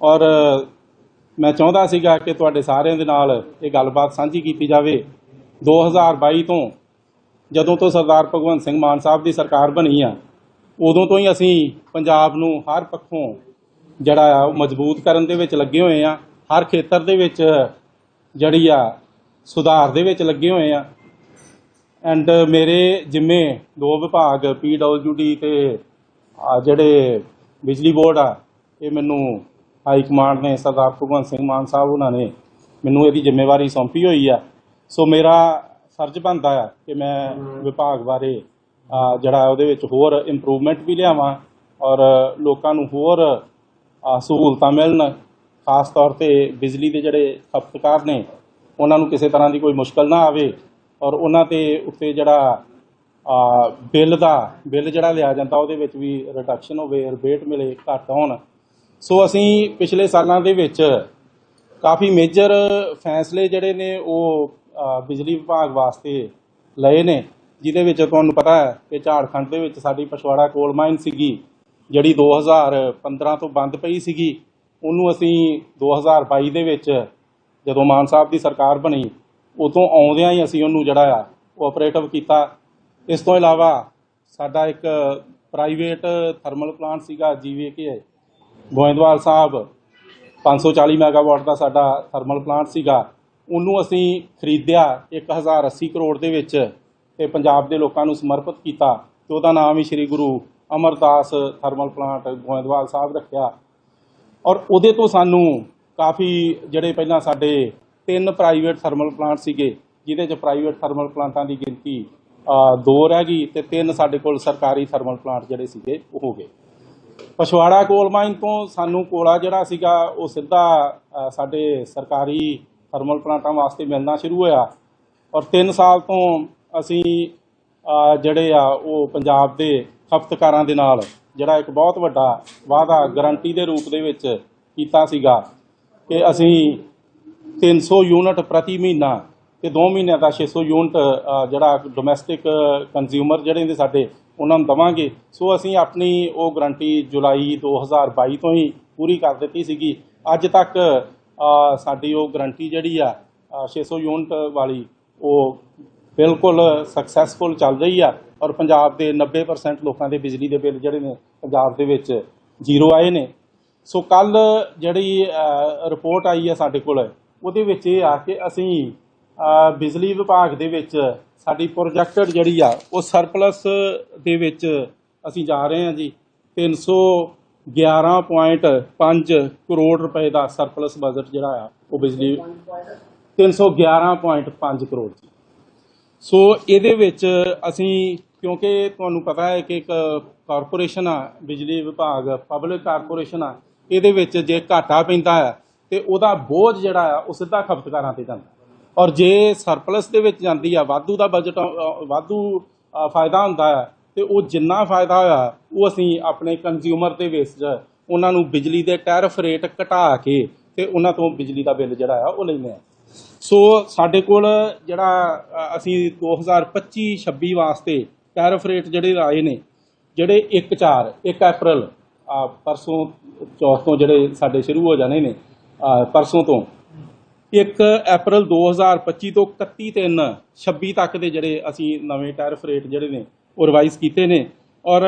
ਔਰ ਮੈਂ ਚਾਹੁੰਦਾ ਸੀਗਾ ਕਿ ਤੁਹਾਡੇ ਸਾਰਿਆਂ ਦੇ ਨਾਲ ਇਹ ਗੱਲਬਾਤ ਸਾਂਝੀ ਕੀਤੀ ਜਾਵੇ। 2022 ਤੋਂ ਜਦੋਂ ਤੋਂ ਸਰਦਾਰ ਭਗਵੰਤ ਸਿੰਘ ਮਾਨ ਸਾਹਿਬ ਦੀ ਸਰਕਾਰ ਬਣੀ ਆ, ਉਦੋਂ ਤੋਂ ਹੀ ਅਸੀਂ ਪੰਜਾਬ ਨੂੰ ਹਰ ਪੱਖੋਂ ਜਿਹੜਾ ਆ ਉਹ ਮਜ਼ਬੂਤ ਕਰਨ ਦੇ ਵਿੱਚ ਲੱਗੇ ਹੋਏ ਆ। ਹਰ ਖੇਤਰ ਦੇ ਵਿੱਚ ਜਿਹੜੀ ਆ ਸੁਧਾਰ ਦੇ ਵਿੱਚ ਲੱਗੇ ਹੋਏ ਆ। ਐਂਡ ਮੇਰੇ ਜਿੰਮੇ ਦੋ ਵਿਭਾਗ ਪੀਡਬਲਯੂਡੀ ਤੇ ਆ ਜਿਹੜੇ ਬਿਜਲੀ ਬੋਰਡ ਆ, ਇਹ ਮੈਨੂੰ ਹਾਈ ਕਮਾਂਡ ਨੇ ਸਰਦਾਰ ਭਗਵੰਤ ਸਿੰਘ ਮਾਨ ਸਾਹਿਬ ਉਹਨਾਂ ਨੇ ਮੈਨੂੰ ਇਹਦੀ ਜ਼ਿੰਮੇਵਾਰੀ ਸੌਂਪੀ ਹੋਈ ਆ। ਸੋ ਮੇਰਾ ਫਰਜ਼ ਬਣਦਾ ਆ ਕਿ ਮੈਂ ਵਿਭਾਗ ਬਾਰੇ ਜਿਹੜਾ ਉਹਦੇ ਵਿੱਚ ਹੋਰ ਇੰਪਰੂਵਮੈਂਟ ਵੀ ਲਿਆਵਾਂ ਔਰ ਲੋਕਾਂ ਨੂੰ ਹੋਰ ਸਹੂਲਤਾਂ ਮਿਲਣ ਖਾਸ ਤੌਰ ਤੇ ਬਿਜਲੀ ਦੇ ਜਿਹੜੇ ਖਪਤਕਾਰ ਨੇ ਉਹਨਾਂ ਨੂੰ ਕਿਸੇ ਤਰ੍ਹਾਂ ਦੀ ਕੋਈ ਮੁਸ਼ਕਲ ਨਾ ਆਵੇ ਔਰ ਉਹਨਾਂ ਤੇ ਉੱਤੇ ਜਿਹੜਾ ਬਿੱਲ ਦਾ ਬਿੱਲ ਜਿਹੜਾ ਲਿਆ ਜਾਂਦਾ ਉਹਦੇ ਵਿੱਚ ਵੀ ਰਿਡਕਸ਼ਨ ਹੋਵੇ ਰਿਬੇਟ ਮਿਲੇ ਘੱਟ ਹੋਣ ਸੋ ਅਸੀਂ ਪਿਛਲੇ ਸਾਲਾਂ ਦੇ ਵਿੱਚ ਕਾਫੀ ਮੇਜਰ ਫੈਸਲੇ ਜਿਹੜੇ ਨੇ ਉਹ ਬਿਜਲੀ ਵਿਭਾਗ ਵਾਸਤੇ ਲਏ ਨੇ, ਜਿਹਦੇ ਵਿੱਚ ਤੁਹਾਨੂੰ ਪਤਾ ਹੈ ਕਿ ਝਾੜਖੰਡ ਦੇ ਵਿੱਚ ਸਾਡੀ ਪਛਵਾੜਾ ਕੋਲ ਮਾਈਨ ਸੀਗੀ, ਜਿਹੜੀ 2015 ਤੋਂ ਬੰਦ ਪਈ ਸੀਗੀ, ਉਹਨੂੰ ਅਸੀਂ 2022 ਦੇ ਵਿੱਚ ਜਦੋਂ ਮਾਨ ਸਾਹਿਬ ਦੀ ਸਰਕਾਰ ਬਣੀ, ਉਦੋਂ ਆਉਂਦਿਆਂ ਹੀ ਅਸੀਂ ਉਹਨੂੰ ਜਿਹੜਾ ਆ, ਉਹ ਆਪਰੇਟਿਵ ਕੀਤਾ। ਇਸ ਤੋਂ ਇਲਾਵਾ ਸਾਡਾ ਇੱਕ ਪ੍ਰਾਈਵੇਟ ਥਰਮਲ ਪਲਾਂਟ ਸੀਗਾ ਜੀਵੀਕੇ ਗੋਇੰਦਵਾਲ ਸਾਹਿਬ 540 ਮੈਗਾਵਾਟ ਦਾ ਸਾਡਾ ਥਰਮਲ ਪਲਾਂਟ ਸੀਗਾ। ਉਹਨੂੰ ਅਸੀਂ ਖਰੀਦਿਆ 1080 ਕਰੋੜ ਦੇ ਵਿੱਚ ਤੇ ਪੰਜਾਬ ਦੇ ਲੋਕਾਂ ਨੂੰ ਸਮਰਪਿਤ ਕੀਤਾ ਤੇ ਉਹਦਾ ਨਾਮ ਹੀ ਸ੍ਰੀ ਗੁਰੂ ਅਮਰਦਾਸ ਥਰਮਲ ਪਲਾਂਟ ਗੋਇੰਦਵਾਲ ਸਾਹਿਬ ਰੱਖਿਆ। ਔਰ ਉਹਦੇ ਤੋਂ ਸਾਨੂੰ ਕਾਫੀ ਜਿਹੜੇ ਪਹਿਲਾਂ ਸਾਡੇ ਤਿੰਨ ਪ੍ਰਾਈਵੇਟ ਥਰਮਲ ਪਲਾਂਟ ਸੀਗੇ, ਜਿਹਦੇ ਚ ਪ੍ਰਾਈਵੇਟ ਥਰਮਲ ਪਲਾਂਟਾਂ ਦੀ ਗਿਣਤੀ ਦੋ ਰਹਿ ਗਈ ਤੇ ਤਿੰਨ ਸਾਡੇ ਕੋਲ ਸਰਕਾਰੀ ਥਰਮਲ ਪਲਾਂਟ ਜਿਹੜੇ ਸੀਗੇ, ਉਹ ਹੋ ਗਏ। ਪਛਵਾੜਾ ਕੋਲ ਮਾਈਨ ਤੋਂ ਸਾਨੂੰ ਕੋਲਾ ਜਿਹੜਾ ਸੀਗਾ, ਉਹ ਸਿੱਧਾ ਸਾਡੇ ਸਰਕਾਰੀ ਥਰਮਲ ਪਲਾਂਟਾਂ ਵਾਸਤੇ ਮਿਲਣਾ ਸ਼ੁਰੂ ਹੋਇਆ। ਔਰ 3 ਸਾਲ ਤੋਂ ਅਸੀਂ ਜਿਹੜੇ ਆ, ਉਹ ਪੰਜਾਬ ਦੇ ਖਪਤਕਾਰਾਂ ਦੇ ਨਾਲ, ਜਿਹੜਾ ਇੱਕ ਬਹੁਤ ਵੱਡਾ ਵਾਅਦਾ ਗਾਰੰਟੀ ਦੇ ਰੂਪ ਦੇ ਵਿੱਚ ਕੀਤਾ ਸੀਗਾ ਕਿ ਅਸੀਂ 300 ਯੂਨਿਟ ਪ੍ਰਤੀ ਮਹੀਨਾ ਤੇ 2 ਮਹੀਨਿਆਂ ਦਾ 600 ਯੂਨਿਟ ਜਿਹੜਾ ਡੋਮੈਸਟਿਕ ਕੰਜ਼ਿਊਮਰ ਜਿਹੜੇ ਨੇ ਸਾਡੇ ਉਹਨਾਂ ਨੂੰ ਦਵਾਂਗੇ। ਸੋ ਅਸੀਂ ਆਪਣੀ ਉਹ ਗਰੰਟੀ ਜੁਲਾਈ 2022 ਤੋਂ ਹੀ ਪੂਰੀ ਕਰ ਦਿੱਤੀ ਸੀਗੀ। ਅੱਜ ਤੱਕ ਸਾਡੀ ਉਹ ਗਰੰਟੀ ਜਿਹੜੀ ਆ ਅ, 600 ਯੂਨਿਟ ਵਾਲੀ ਉਹ ਬਿਲਕੁਲ ਸਕਸੈਸਫੁਲ ਚੱਲ ਰਹੀ ਆ ਔਰ ਪੰਜਾਬ ਦੇ 90% ਲੋਕਾਂ ਦੇ ਬਿਜਲੀ ਦੇ ਬਿੱਲ ਜਿਹੜੇ ਨੇ ਪੰਜਾਬ ਦੇ ਵਿੱਚ ਜ਼ੀਰੋ ਆਏ ਨੇ। ਸੋ ਕੱਲ ਜਿਹੜੀ ਰਿਪੋਰਟ ਆਈ ਆ ਸਾਡੇ ਕੋਲ ਉਹਦੇ ਵਿੱਚ ਇਹ ਆ ਕਿ ਅਸੀਂ ਬਿਜਲੀ ਵਿਭਾਗ ਦੇ ਵਿੱਚ ਸਾਡੀ ਪ੍ਰੋਜੈਕਟਡ ਜਿਹੜੀ ਆ, ਉਹ ਸਰਪਲਸ ਦੇ ਵਿੱਚ ਅਸੀਂ ਜਾ ਰਹੇ ਹਾਂ ਜੀ। 311.5 ਕਰੋੜ ਰੁਪਏ ਦਾ ਸਰਪਲਸ ਬਜਟ ਜਿਹੜਾ ਆ, ਉਹ ਬਿਜਲੀ 311.5 ਕਰੋੜ ਜੀ। ਸੋ ਇਹਦੇ ਵਿੱਚ ਅਸੀਂ, ਕਿਉਂਕਿ ਤੁਹਾਨੂੰ ਪਤਾ ਹੈ ਕਿ ਇੱਕ ਕਾਰਪੋਰੇਸ਼ਨ ਆ, ਬਿਜਲੀ ਵਿਭਾਗ, ਪਬਲਿਕ ਕਾਰਪੋਰੇਸ਼ਨ ਆ, ਇਹਦੇ ਵਿੱਚ ਜੇ ਘਾਟਾ ਪੈਂਦਾ ਹੈ ਤੇ ਉਹਦਾ ਬੋਝ ਜਿਹੜਾ ਆ, ਉਹ ਸਿੱਧਾ ਖਪਤਕਾਰਾਂ ਤੇ ਜਾਂਦਾ। ਔਰ ਜੇ ਸਰਪਲਸ ਦੇ ਵਿੱਚ ਜਾਂਦੀ ਆ ਵਾਧੂ ਦਾ ਬਜਟ ਵਾਧੂ ਫਾਇਦਾ ਹੁੰਦਾ ਹੈ ਤੇ ਉਹ ਜਿੰਨਾ ਫਾਇਦਾ ਹੋਇਆ ਉਹ ਅਸੀਂ ਆਪਣੇ ਕੰਜ਼ਿਊਮਰ ਦੇ ਵੇਸ ਉਹਨਾਂ ਨੂੰ ਬਿਜਲੀ ਦੇ ਟੈਰਿਫ ਰੇਟ ਘਟਾ ਕੇ ਤੇ ਉਹਨਾਂ ਤੋਂ ਬਿਜਲੀ ਦਾ ਬਿੱਲ ਜਿਹੜਾ ਆ ਉਹ ਲੈਂਦੇ ਆ। ਸੋ ਸਾਡੇ ਕੋਲ ਜਿਹੜਾ ਅ, ਅਸੀਂ 2025-26 ਵਾਸਤੇ ਟੈਰਿਫ ਰੇਟ ਜਿਹੜੇ ਆਏ ਨੇ ਜਿਹੜੇ 1 4 1 ਅਪ੍ਰੈਲ ਪਰਸੋਂ ਚੌਥ ਤੋਂ ਜਿਹੜੇ ਸਾਡੇ ਸ਼ੁਰੂ ਹੋ ਜਾਣੇ ਨੇ ਪਰਸੋਂ ਤੋਂ 1 ਅਪ੍ਰੈਲ 2025 ਤੋਂ 31 3 26 ਤੱਕ ਦੇ ਜਿਹੜੇ ਅਸੀਂ ਨਵੇਂ ਟੈਰਿਫ ਰੇਟ ਜਿਹੜੇ ਨੇ, ਉਹ ਰਿਵਾਈਜ਼ ਕੀਤੇ ਨੇ। ਔਰ